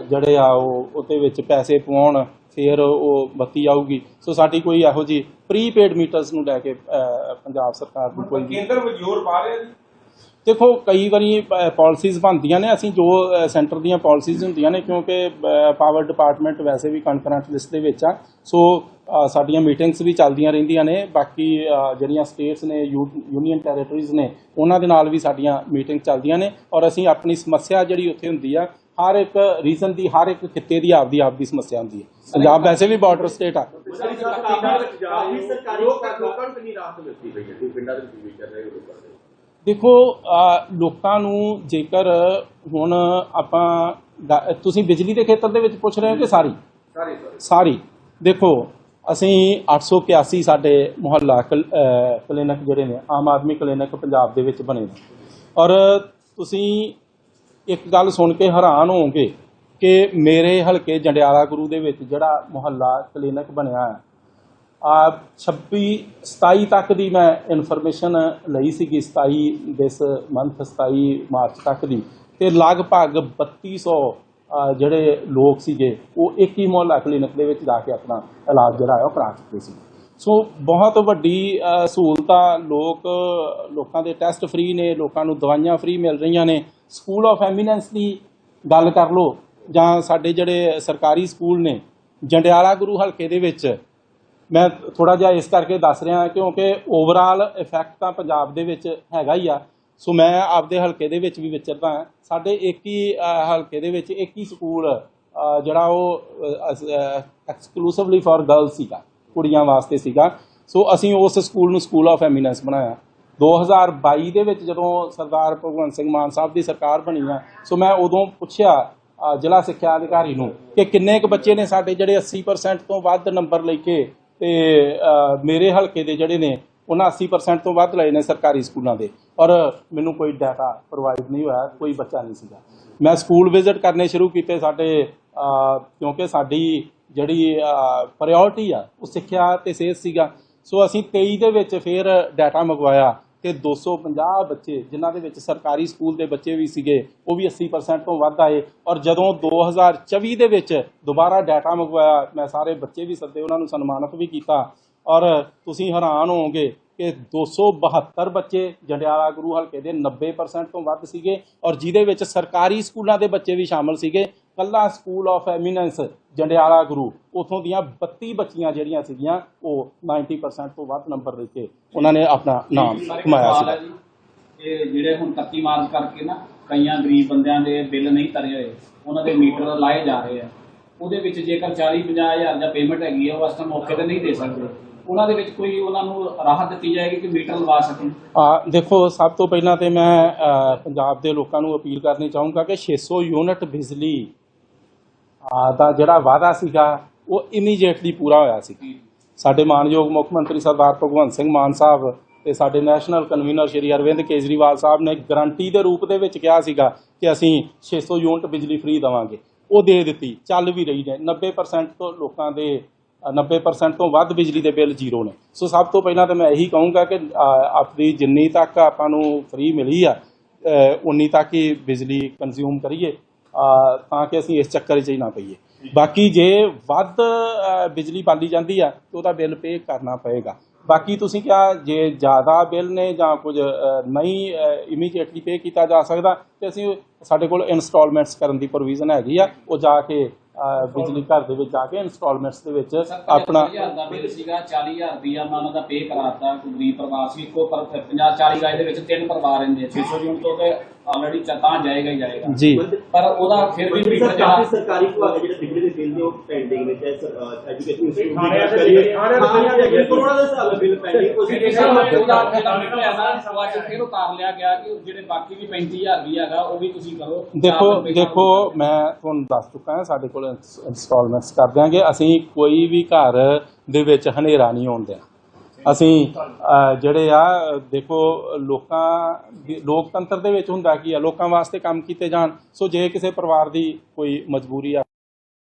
ਜਿਹੜੇ ਆ ਉਹ ਉਹਦੇ ਵਿੱਚ ਪੈਸੇ ਪਵਾਉਣ ਫਿਰ ਉਹ ਬੱਤੀ ਆਊਗੀ। ਸੋ ਸਾਡੀ ਕੋਈ ਇਹੋ ਜੀ ਪ੍ਰੀਪੇਡ ਮੀਟਰਸ ਨੂੰ ਲੈ ਕੇ ਪੰਜਾਬ ਸਰਕਾਰ ਦੀ ਕੋਈ ਕੇਂਦਰ ਵਿੱਚ ਜ਼ੋਰ ਪਾ ਰਿਹਾ ਜੀ। ਦੇਖੋ ਕਈ ਵਾਰੀ ਪਾਲਿਸੀਜ਼ ਬਣਦੀਆਂ ਨੇ ਅਸੀਂ ਜੋ ਸੈਂਟਰ ਦੀਆਂ ਪਾਲਿਸੀਜ਼ ਹੁੰਦੀਆਂ ਨੇ ਕਿਉਂਕਿ ਪਾਵਰ ਡਿਪਾਰਟਮੈਂਟ ਵੈਸੇ ਵੀ ਕਨਕਰੈਂਟ ਲਿਸਟ ਦੇ ਵਿੱਚ ਆ ਸੋ ਸਾਡੀਆਂ ਮੀਟਿੰਗਸ ਵੀ ਚੱਲਦੀਆਂ ਰਹਿੰਦੀਆਂ ਨੇ ਬਾਕੀ ਜਿਹੜੀਆਂ ਸਟੇਟਸ ਨੇ ਯੂਨੀਅਨ ਟੈਰੀਟਰੀਜ਼ ਨੇ ਉਹਨਾਂ ਦੇ ਨਾਲ ਵੀ ਸਾਡੀਆਂ ਮੀਟਿੰਗ ਚੱਲਦੀਆਂ ਨੇ ਔਰ ਅਸੀਂ ਆਪਣੀ ਸਮੱਸਿਆ ਜਿਹੜੀ ਉੱਥੇ ਹੁੰਦੀ ਆ ਹਰ ਇੱਕ ਰੀਜਨ ਦੀ ਹਰ ਇੱਕ ਖਿੱਤੇ ਦੀ ਆਪਦੀ ਆਪਦੀ ਸਮੱਸਿਆ ਹੁੰਦੀ ਹੈ ਪੰਜਾਬ ਵੈਸੇ ਵੀ ਬਾਰਡਰ ਸਟੇਟ ਆ ਕਾਫੀ ਸਰਕਾਰੀ ਲੋਕਾਂ ਨੂੰ ਕਿੰਨੀ ਰਾਹਤ ਮਿਲਦੀ ਪਈ ਹੈ ਪਿੰਡਾਂ ਦੇ ਵਿੱਚ ਵੀ ਕਰ ਰਹੇ ਲੋਕਾਂ ਦੇਖੋ ਲੋਕਾਂ ਨੂੰ ਜੇਕਰ ਹੁਣ ਆਪਾਂ ਤੁਸੀਂ ਬਿਜਲੀ ਦੇ ਖੇਤਰ ਦੇ ਵਿੱਚ ਪੁੱਛ ਰਹੇ ਹੋ ਕਿ ਸਾਰੀ? ਸਾਰੇ ਸਾਰੇ। ਦੇਖੋ ਅਸੀਂ 881 ਸਾਡੇ ਮੁਹੱਲਾ ਕਲੀਨਿਕ ਜਿਹੜੇ ਨੇ ਆਮ ਆਦਮੀ ਕਲੀਨਿਕ ਪੰਜਾਬ ਦੇ ਵਿੱਚ ਬਣੇ ਨੇ। ਔਰ ਤੁਸੀਂ ਇੱਕ ਗੱਲ ਸੁਣ ਕੇ ਹੈਰਾਨ ਹੋਵੋਗੇ ਕਿ ਮੇਰੇ ਹਲਕੇ ਜੰਡਿਆਲਾ ਗੁਰੂ ਦੇ ਵਿੱਚ ਜਿਹੜਾ ਮੁਹੱਲਾ ਕਲੀਨਿਕ ਬਣਿਆ ਹੈ ਆ 26 27 ਤੱਕ ਦੀ ਮੈਂ ਇਨਫੋਰਮੇਸ਼ਨ ਲਈ ਸੀਗੀ 27 ਦਿਸ ਮੰਥ 27 ਮਾਰਚ ਤੱਕ ਦੀ। ਤੇ ਲਗਭਗ 3200 ਅ, ਜਿਹੜੇ ਲੋਕ ਸੀਗੇ ਉਹ ਇੱਕ ਹੀ ਮੁਹੱਲਾ ਕਲੀਨਿਕ ਦੇ ਵਿੱਚ ਜਾ ਕੇ ਆਪਣਾ ਇਲਾਜ ਜਿਹੜਾ ਹੈ ਉਹ ਕਰਾ ਚੁੱਕੇ ਸੀ। ਸੋ ਬਹੁਤ ਵੱਡੀ ਅ, ਸਹੂਲਤ ਆ ਲੋਕ ਲੋਕਾਂ ਦੇ ਟੈਸਟ ਫ੍ਰੀ ਨੇ ਲੋਕਾਂ ਨੂੰ ਦਵਾਈਆਂ ਫ੍ਰੀ ਮਿਲ ਰਹੀਆਂ ਨੇ। ਸਕੂਲ ਆਫ ਐਮੀਨੈਂਸ ਦੀ ਗੱਲ ਕਰ ਲਓ ਜਾਂ ਸਾਡੇ ਜਿਹੜੇ ਸਰਕਾਰੀ ਸਕੂਲ ਨੇ ਜੰਡਿਆਲਾ ਗੁਰੂ ਹਲਕੇ ਦੇ ਵਿੱਚ ਮੈਂ ਥੋੜਾ ਜਿਹਾ ਇਸ ਕਰਕੇ ਦੱਸ ਰਿਹਾ ਕਿਉਂਕਿ ਓਵਰਆਲ ਇਫੈਕਟ ਤਾਂ ਪੰਜਾਬ ਦੇ ਵਿੱਚ ਹੈਗਾ ਹੀ ਆ। ਸੋ ਮੈਂ ਆਪਦੇ ਹਲਕੇ ਦੇ ਵਿੱਚ ਵੀ ਵਿਚਰਦਾ ਹਾਂ। ਸਾਡੇ ਇੱਕ ਹੀ ਹਲਕੇ ਦੇ ਵਿੱਚ ਇੱਕ ਹੀ ਸਕੂਲ ਜਿਹੜਾ ਉਹ ਐਕਸਕਲੂਸਿਵਲੀ ਫॉर ਗਰਲਸ ਸੀਗਾ, ਕੁੜੀਆਂ ਵਾਸਤੇ ਸੀਗਾ। ਸੋ ਅਸੀਂ ਉਸ ਸਕੂਲ ਨੂੰ ਸਕੂਲ ਆਫ ਐਮੀਨੈਂਸ ਬਣਾਇਆ। 2022 ਦੇ ਵਿੱਚ ਜਦੋਂ ਸਰਦਾਰ ਭਗਵੰਤ ਸਿੰਘ ਮਾਨ ਸਾਹਿਬ ਦੀ ਸਰਕਾਰ ਬਣੀ ਆ ਸੋ ਮੈਂ ਉਦੋਂ ਪੁੱਛਿਆ ਜ਼ਿਲ੍ਹਾ ਸਿੱਖਿਆ ਅਧਿਕਾਰੀ ਨੂੰ ਕਿ ਕਿੰਨੇ ਕੁ ਬੱਚੇ ਨੇ ਸਾਡੇ ਜਿਹੜੇ 80% ਤੋਂ ਵੱਧ ਨੰਬਰ ਲੈ ਕੇ ਤੇ ਮੇਰੇ ਹਲਕੇ ਦੇ ਜਿਹੜੇ ਨੇ, ਉਹਨਾਂ 80% ਤੋਂ ਵੱਧ ਲਏ ਨੇ ਸਰਕਾਰੀ ਸਕੂਲਾਂ ਦੇ। ਔਰ ਮੈਨੂੰ ਕੋਈ ਡਾਟਾ ਪ੍ਰੋਵਾਈਡ ਨਹੀਂ ਹੋਇਆ, ਕੋਈ ਬੱਚਾ ਨਹੀਂ ਸੀਗਾ। ਮੈਂ ਸਕੂਲ ਵਿਜ਼ਿਟ ਕਰਨੇ ਸ਼ੁਰੂ ਕੀਤੇ ਸਾਡੇ ਕਿਉਂਕਿ ਸਾਡੀ ਜਿਹੜੀ ਪ੍ਰਾਇੋਰਟੀ ਆ, ਉਹ ਸਿੱਖਿਆ ਤੇ ਸਿਹਤ ਸੀਗਾ। ਸੋ ਅਸੀਂ 23 ਦੇ ਵਿੱਚ ਫਿਰ ਡਾਟਾ ਮੰਗਵਾਇਆ। ਤੇ 250 ਬੱਚੇ, ਜਿਨ੍ਹਾਂ ਦੇ ਵਿੱਚ ਸਰਕਾਰੀ ਸਕੂਲ ਦੇ ਬੱਚੇ ਵੀ ਸੀਗੇ, ਉਹ ਵੀ 80% ਤੋਂ ਵੱਧ ਆਏ। ਔਰ ਜਦੋਂ 2024 ਦੇ ਵਿੱਚ ਦੁਬਾਰਾ ਡਾਟਾ ਮੰਗਵਾਇਆ, ਮੈਂ ਸਾਰੇ ਬੱਚੇ ਵੀ ਸੱਦੇ, ਉਹਨਾਂ ਨੂੰ ਸਨਮਾਨਿਤ ਵੀ ਕੀਤਾ। ਔਰ ਤੁਸੀਂ ਹੈਰਾਨ ਹੋਵੋਗੇ ਕਿ 272 ਬੱਚੇ ਜੰਡਿਆਲਾ ਗੁਰੂ ਹਲਕੇ ਦੇ 90% ਤੋਂ ਵੱਧ ਸੀਗੇ, ਔਰ ਜਿਹਦੇ ਵਿੱਚ ਸਰਕਾਰੀ ਸਕੂਲਾਂ ਦੇ ਬੱਚੇ ਵੀ ਸ਼ਾਮਲ ਸੀਗੇ ਕੱਲਾ school of eminence Jandiala Guru ਉਥੋਂ ਦੀਆਂ 32 ਬੱਚੀਆਂ ਜਿਹੜੀਆਂ ਸੀਗੀਆਂ ਉਹ 90% ਤੋਂ ਵੱਧ ਨੰਬਰ ਲੈ ਕੇ ਉਹਨਾਂ ਨੇ ਆਪਣਾ ਨਾਮ ਕਮਾਇਆ ਸੀ ਇਹ ਜਿਹੜੇ ਹੁਣ 31 ਮਾਰਚ ਕਰਕੇ ਨਾ ਕਈਆਂ ਗਰੀਬ ਬੰਦਿਆਂ ਦੇ ਬਿੱਲ ਨਹੀਂ ਤਰੇ ਹੋਏ ਉਹਨਾਂ ਦੇ ਮੀਟਰ ਲਾਏ ਜਾ ਰਹੇ ਆ ਉਹਦੇ ਵਿੱਚ ਜੇਕਰ 40 50 ਹਜ਼ਾਰ ਜਾਂ ਪੇਮੈਂਟ ਹੈਗੀ ਆ ਉਹ ਅਸਲ ਮੌਕੇ ਤੇ ਨਹੀਂ ਦੇ ਸਕਦੇ। ਉਹਨਾਂ ਦੇ ਵਿੱਚ ਕੋਈ ਉਹਨਾਂ ਨੂੰ ਰਾਹਤ ਦਿੱਤੀ ਜਾਏਗੀ ਕਿ ਮੀਟਰ ਲਵਾ ਸਕਣ? ਆ ਦੇਖੋ ਸਭ ਤੋਂ ਪਹਿਲਾਂ ਤੇ ਮੈਂ ਪੰਜਾਬ ਦੇ ਲੋਕਾਂ ਨੂੰ ਅਪੀਲ ਕਰਨੀ ਚਾਹੂੰਗਾ ਕਿ 600 ਯੂਨਿਟ ਬਿਜਲੀ ਦਾ ਜਿਹੜਾ ਵਾਅਦਾ ਸੀਗਾ ਉਹ ਇਮੀਡੀਏਟਲੀ ਪੂਰਾ ਹੋਇਆ ਸੀ। ਸਾਡੇ ਮਾਨਯੋਗ ਮੁੱਖ ਮੰਤਰੀ ਸਰਦਾਰ ਭਗਵੰਤ ਸਿੰਘ ਮਾਨ ਸਾਹਿਬ ਤੇ ਸਾਡੇ ਨੈਸ਼ਨਲ ਕਨਵੀਨਰ ਸ਼੍ਰੀ ਅਰਵਿੰਦ ਕੇਜਰੀਵਾਲ ਸਾਹਿਬ ਨੇ ਗਰੰਟੀ ਦੇ ਰੂਪ ਦੇ ਵਿੱਚ ਕਿਹਾ ਸੀਗਾ ਕਿ ਅਸੀਂ 600 ਯੂਨਿਟ ਬਿਜਲੀ ਫ੍ਰੀ ਦੇਵਾਂਗੇ। ਉਹ ਦੇ ਦਿੱਤੀ ਚੱਲ ਵੀ ਰਹੀ ਨੇ 90% ਤੋਂ ਲੋਕਾਂ ਦੇ ਅ, 90% ਤੋਂ ਵੱਧ ਬਿਜਲੀ ਦੇ ਬਿੱਲ ਜ਼ੀਰੋ ਨੇ। ਸੋ ਸਭ ਤੋਂ ਪਹਿਲਾਂ ਤਾਂ ਮੈਂ ਇਹੀ ਕਹੂੰਗਾ ਕਿ ਆਪਣੀ ਜਿੰਨੀ ਤੱਕ ਆਪਾਂ ਨੂੰ ਫ੍ਰੀ ਮਿਲੀ ਆ ਉਨੀ ਤੱਕ ਹੀ ਬਿਜਲੀ ਕੰਜ਼ਿਊਮ ਕਰੀਏ। ਤਾਂ ਕਿ ਅਸੀਂ ਇਸ ਚੱਕਰ 'ਚ ਹੀ ਨਾ ਪਈਏ। ਬਾਕੀ ਜੇ ਵੱਧ ਬਿਜਲੀ ਬਾਲੀ ਜਾਂਦੀ ਆ, ਤਾਂ ਉਹਦਾ ਬਿੱਲ ਪੇ ਕਰਨਾ ਪਏਗਾ। ਬਾਕੀ ਤੁਸੀਂ ਕਿਹਾ, ਜੇ ਜ਼ਿਆਦਾ ਬਿੱਲ ਨੇ ਜਾਂ ਕੁਝ ਨਹੀਂ ਇਮੀਡੀਏਟਲੀ ਪੇ ਕੀਤਾ ਜਾ ਸਕਦਾ, ਤੇ ਅਸੀਂ ਸਾਡੇ ਕੋਲ ਇਨਸਟਾਲਮੈਂਟਸ ਕਰਨ ਦੀ ਪ੍ਰੋਵੀਜ਼ਨ ਹੈਗੀ ਆ, ਉਹ ਜਾ ਕੇ ਬਿਜਲੀ ਘਰ ਦੇ ਵਿੱਚ ਜਾ ਕੇ ਇਨਸਟਾਲਮੈਂਟਸ ਦੇ ਵਿੱਚ ਆਪਣਾ 50000 ਦਾ ਬਿੱਲ ਸੀਗਾ 40000 ਰੁਪਇਆ ਮੈਂ ਉਹਨਾਂ ਦਾ ਪੇ ਕਰਾਤਾ ਕੋਈ ਗਰੀਬ ਪਰਿਵਾਰ ਸੀ ਇੱਕੋ ਪਰ 50 40 ਗਾਇ ਦੇ ਵਿੱਚ ਤਿੰਨ ਪਰਿਵਾਰ ਰਹਿੰਦੇ ਆ 600 ਯੂਨਿਟ ਤੋਂ ਤੇ ਆਲਰੇਡੀ ਤਾਂ ਜਾਏਗਾ ਹੀ ਜਾਏਗਾ। ਜੀ। ਪਰ ਉਹਦਾ ਫਿਰ ਵੀ ਮੀਟਰ ਜਿਹੜਾ ਸਰਕਾਰੀ ਵਿਭਾਗ ਜਿਹੜੇ ਬਿਜਲੀ ਦੇ ਬਿੱਲ ਦੇ ਉਹ ਪੈਂਡਿੰਗ ਨੇ ਚਾਹੇ ਐਜੂਕੇਸ਼ਨ ਇੰਸਟੀਟਿਊਟ ਥਾਣਿਆਂ ਦੀ ਦੇ ਕਰੀਏ। ਥਾਣਿਆਂ ਦੇ ਥਾਣਿਆਂ ਦੇ ਬਿੱਲ ਕਰੋੜਾਂ ਦੇ ਹਿਸਾਬ ਨਾਲ ਬਿੱਲ ਪੈਂਡਿੰਗ ਉਸ ਫਿਰ ਇਸ ਵਾਰ ਉਹਦਾ ਜਿਹੜਾ ਮੀਟਰ ਹੈ ਨਾ ਉਹ ਅੱਜ ਫਿਰ ਉਤਾਰ ਲਿਆ ਗਿਆ ਕਿ ਜਿਹੜੇ ਬਾਕੀ ਵੀ 35000 ਵੀ ਹੈਗਾ ਉਹ ਵੀ ਤੁਸੀਂ ਕਰੋ। ਦੇਖੋ ਮੈਂ ਤੁਹਾਨੂੰ ਦੱਸ ਚੁੱਕਾ ਹਾਂ ਸਾਡੇ ਕੋਲ ਇੰਸਟਾਲਮੈਂਟਸ ਕਰ ਦਿਆਂਗੇ। ਅਸੀਂ ਕੋਈ ਵੀ ਘਰ ਦੇ ਵਿੱਚ ਹਨੇਰਾ ਨਹੀਂ ਆਉਣ ਦਿਆਂ ਅਸੀਂ ਜਿਹੜੇ ਆ, ਦੇਖੋ, ਲੋਕਾਂ ਲੋਕਤੰਤਰ ਦੇ ਵਿੱਚ ਹੁੰਦਾ ਕੀ ਆ, ਲੋਕਾਂ ਵਾਸਤੇ ਕੰਮ ਕੀਤੇ ਜਾਣ। ਸੋ ਜੇ ਕਿਸੇ ਪਰਿਵਾਰ ਦੀ ਕੋਈ ਮਜਬੂਰੀ ਆ